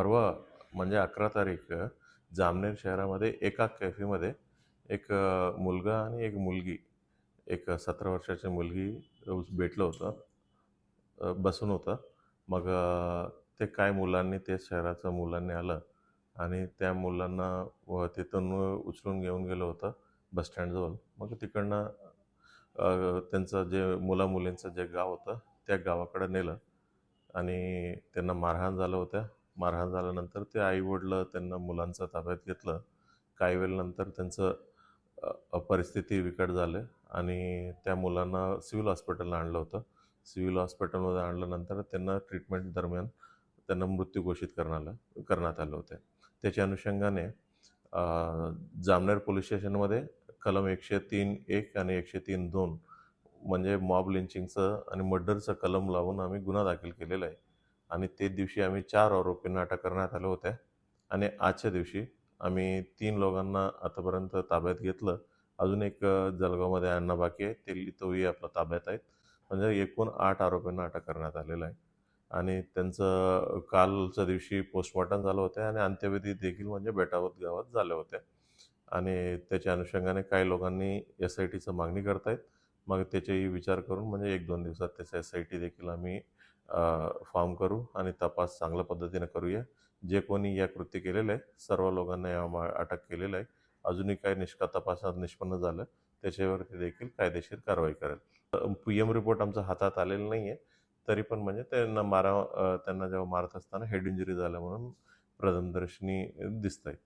परवा म्हणजे अकरा तारीख जामनेर शहरामध्ये एका कॅफेमध्ये एक मुलगा आणि एक मुलगी एक सतरा वर्षाची मुलगी भेटलं होतं बसून होतं. मग ते काय मुलांनी ते शहराचं मुलांनी आलं आणि त्या मुलांना व तिथून उचलून घेऊन गेलं होतं बसस्टँडजवळ मग तिकडनं त्यांचं जे मुलामुलींचं जे गाव होतं त्या गावाकडं नेलं आणि त्यांना मारहाण झालं होत्या मारहाण झाल्यानंतर ते आईवडलं त्यांना मुलांचं ताब्यात घेतलं. काही वेळेनंतर त्यांचं परिस्थिती बिकट झाले आणि त्या मुलांना सिव्हिल हॉस्पिटलला आणलं होतं. सिव्हिल हॉस्पिटलमध्ये आणल्यानंतर त्यांना ट्रीटमेंट दरम्यान त्यांना मृत्यू घोषित करण्याला करण्यात आले होते. त्याच्या अनुषंगाने जामनेर पोलीस स्टेशनमध्ये कलम एकशे तीन एक आणि एकशे तीन दोन म्हणजे मॉब लिंचिंगचं आणि मर्डरचं कलम लावून आम्ही गुन्हा दाखल केलेला आहे. आणि ते दिवशी आम्ही चार आरोपींना अटक करण्यात आलं होत्या आणि आजच्या दिवशी आम्ही तीन लोकांना आतापर्यंत ताब्यात घेतलं. अजून एक जळगावमध्ये आणणं बाकी आहे ते तोही आपल्या ताब्यात आहेत. म्हणजे एकूण आठ आरोपींना अटक करण्यात आलेलं आहे. आणि त्यांचं कालच्या दिवशी पोस्टमॉर्टम झालं होतं आणि अंत्यविधी देखील म्हणजे बेटावत गावात झाल्या होत्या आणि त्याच्या अनुषंगाने काही लोकांनी एस आय टीचं मागणी करतायत. मग त्याचेही विचार करून म्हणजे एक दोन दिवसात त्याचं एस आय टी देखील आम्ही फॉर्म करू आणि तपास चांगल्या पद्धतीने करूया. जे कोणी या कृत्य केलेलं आहे सर्व लोकांना या अटक केलेलं आहे. अजूनही काही निष्का तपासात निष्पन्न झालं त्याच्यावरती देखील कायदेशीर कारवाई करेल. पी एम रिपोर्ट आमचा हातात आलेला नाही आहे तरी पण म्हणजे त्यांना मारा त्यांना जेव्हा मारत असताना हेड इंजुरी झाल्या म्हणून प्रथमदर्शनी दिसत आहे